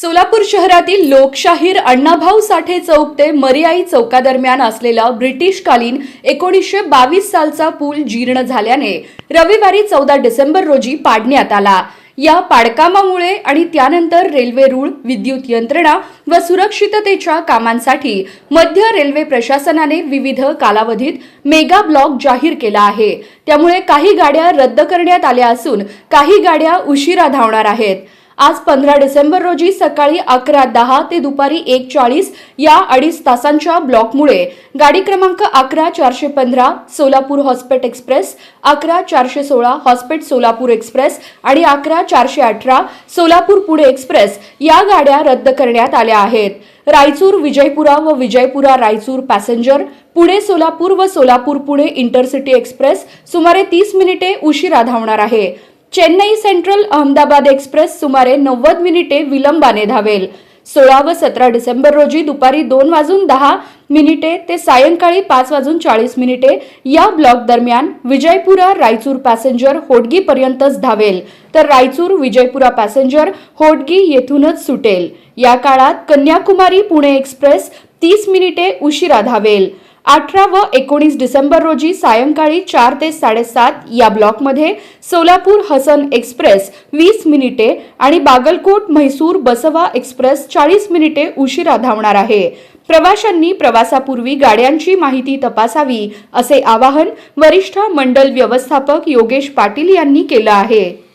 सोलापूर शहरातील लोकशाहीर अण्णाभाऊ साठे चौक ते मरियाई चौकादरम्यान असलेला ब्रिटिशकालीन एकोणीसशे बावीस सालचा पूल जीर्ण झाल्याने रविवारी चौदा डिसेंबर रोजी पाडण्यात आला. या पाडकामामुळे आणि त्यानंतर रेल्वे रूळ विद्युत यंत्रणा व सुरक्षिततेच्या कामांसाठी मध्य रेल्वे प्रशासनाने विविध कालावधीत मेगा ब्लॉक जाहीर केला आहे. त्यामुळे काही गाड्या रद्द करण्यात आल्या असून काही गाड्या उशिरा धावणार आहेत. आज पंधरा डिसेंबर रोजी सकाळी अकरा दहा ते दुपारी एक चाळीस या अडीच तासांच्या ब्लॉकमुळे गाडी क्रमांक अकरा चारशे पंधरा सोलापूर हॉस्पेट एक्सप्रेस अकरा चारशे सोळा हॉस्पेट सोलापूर एक्सप्रेस आणि अकरा चारशे अठरा सोलापूर पुणे एक्सप्रेस या गाड्या रद्द करण्यात आल्या आहेत. रायचूर विजयपुरा व विजयपुरा रायचूर पॅसेंजर पुणे सोलापूर व सोलापूर पुणे इंटरसिटी एक्सप्रेस सुमारे तीस मिनिटे उशिरा धावणार आहे. चेन्नई सेंट्रल अहमदाबाद एक्सप्रेस सुमारे नव्वद मिनिटे विलंबाने धावेल. सोळा व सतरा डिसेंबर रोजी दुपारी दोन वाजून दहा मिनिटे ते सायंकाळी पाच वाजून चाळीस मिनिटे या ब्लॉक दरम्यान विजयपुरा रायचूर पॅसेंजर होडगी पर्यंतच धावेल. तर रायचूर विजयपुरा पॅसेंजर होडगी येथूनच सुटेल. या काळात कन्याकुमारी पुणे एक्सप्रेस तीस मिनिटे उशिरा धावेल. अठरा व एकोणीस डिसेंबर रोजी सायंकाळी चार ते साडेसात या ब्लॉकमध्ये सोलापूर हसन एक्सप्रेस वीस मिनिटे आणि बागलकोट म्हैसूर बसवा एक्सप्रेस चाळीस मिनिटे उशिरा धावणार आहे. प्रवाशांनी प्रवासापूर्वी गाड्यांची माहिती तपासावी असे आवाहन वरिष्ठ मंडल व्यवस्थापक योगेश पाटील यांनी केलं आहे.